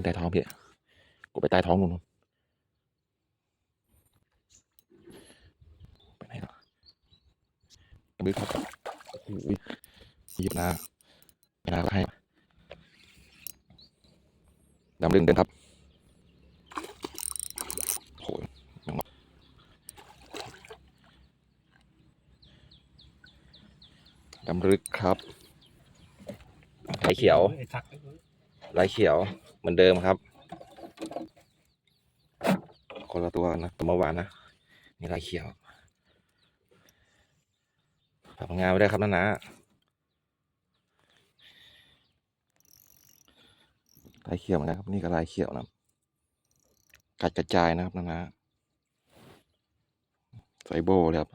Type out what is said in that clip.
ขึ้นใต้ท้องพี่กดไปใต้ท้องนู่นไปไหนแล้วกระดึ๊บครับโอ้โหหยิบหน้าไม่น่าก็ให้ดำลึงเดินครับโหยังดำลึกครับลายเขียวไอ้ทักไอ้ ลายเขียวเหมือนเดิมครับ คนละตัวนะตัวเมื่อวานนะนี่ลายเขียวทำงานไม่ได้ครับนะนะลายเขียวเหมือนกันครับ นี่ก็ลายเขียวนะกัดกระจายนะครับนะนะไซโบเลยครับ